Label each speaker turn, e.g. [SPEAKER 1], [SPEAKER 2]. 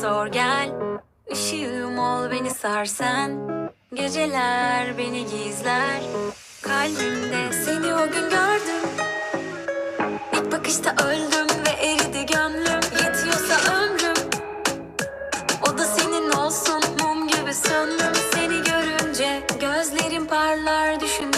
[SPEAKER 1] sor gel. Işığım ol beni sarsen Geceler beni gizler. Kalbimde seni o gün gördüm. İlk bakışta öldüm ve eridi gönlüm Yetiyorsa ömrüm. O da senin olsun mum gibi söndüm. Seni görünce gözlerim parlar düşündüğümde